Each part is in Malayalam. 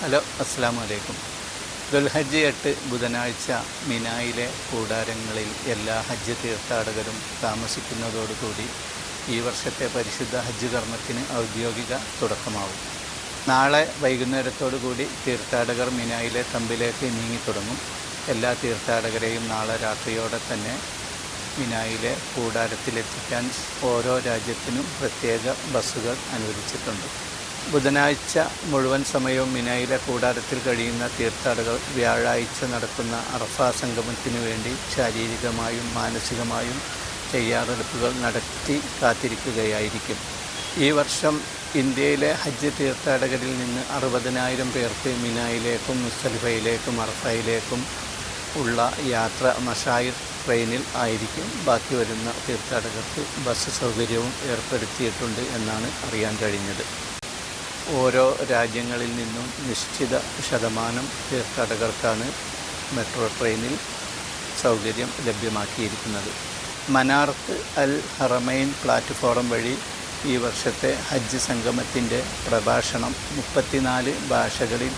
ഹലോ അസ്സാം വലൈക്കും ദുൽഹജ്ജ് എട്ട് ബുധനാഴ്ച മിനായിലെ കൂടാരങ്ങളിൽ എല്ലാ ഹജ്ജ് തീർത്ഥാടകരും താമസിക്കുന്നതോടുകൂടി ഈ വർഷത്തെ പരിശുദ്ധ ഹജ്ജ് കർമ്മത്തിന് ഔദ്യോഗിക തുടക്കമാവും. നാളെ വൈകുന്നേരത്തോടുകൂടി തീർത്ഥാടകർ മിനായിലെ തമ്പിലേക്ക് നീങ്ങിത്തുടങ്ങും. എല്ലാ തീർത്ഥാടകരെയും നാളെ രാത്രിയോടെ തന്നെ മിനായിലെ കൂടാരത്തിലെത്തിക്കാൻ ഓരോ രാജ്യത്തിനും പ്രത്യേക ബസ്സുകൾ അനുവദിച്ചിട്ടുണ്ട്. ബുധനാഴ്ച മുഴുവൻ സമയവും മിനായിലെ കൂടാരത്തിൽ കഴിയുന്ന തീർത്ഥാടകർ വ്യാഴാഴ്ച നടക്കുന്ന അറഫ സംഗമത്തിനു വേണ്ടി ശാരീരികമായും മാനസികമായും തയ്യാറെടുപ്പുകൾ നടത്തി കാത്തിരിക്കുകയായിരിക്കും. ഈ വർഷം ഇന്ത്യയിലെ ഹജ്ജ് തീർത്ഥാടകരിൽ നിന്ന് അറുപതിനായിരം പേർക്ക് മിനായിലേക്കും മുസ്തലിഫയിലേക്കും അറഫയിലേക്കും ഉള്ള യാത്ര മഷായിർ ട്രെയിനിൽ ആയിരിക്കും. ബാക്കി വരുന്ന തീർത്ഥാടകർക്ക് ബസ് സൗകര്യവും ഏർപ്പെടുത്തിയിട്ടുണ്ട് എന്നാണ് അറിയാൻ കഴിഞ്ഞത്. ഓരോ രാജ്യങ്ങളിൽ നിന്നും നിശ്ചിത ശതമാനം തീർത്ഥാടകർക്കാണ് മെട്രോ ട്രെയിനിൽ സൗകര്യം ലഭ്യമാക്കിയിരിക്കുന്നത്. മനാർത്ത് അൽ ഹറമൈൻ പ്ലാറ്റ്ഫോറം വഴി ഈ വർഷത്തെ ഹജ്ജ് സംഗമത്തിന്റെ പ്രഭാഷണം മുപ്പത്തിനാല് ഭാഷകളിൽ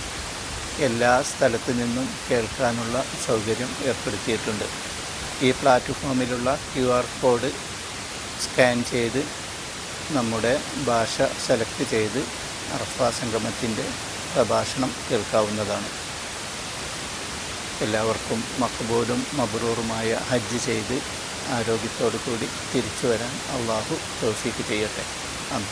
എല്ലാ സ്ഥലത്തു നിന്നും കേൾക്കാനുള്ള സൗകര്യം ഏർപ്പെടുത്തിയിട്ടുണ്ട്. ഈ പ്ലാറ്റ്ഫോമിലുള്ള ക്യു ആർ കോഡ് സ്കാൻ ചെയ്ത് നമ്മുടെ ഭാഷ സെലക്ട് ചെയ്ത് അറഫ സംഗമത്തിന്റെ പ്രഭാഷണം കേൾക്കാവുന്നതാണ്. എല്ലാവർക്കും മക്ബൂലും മബ്രൂറുമായ ഹജ്ജ് ചെയ്ത് ആരോഗ്യത്തോടു കൂടി തിരിച്ചു വരാൻ അള്ളാഹു തോഫീക്ക് ചെയ്യട്ടെ. അമ്മ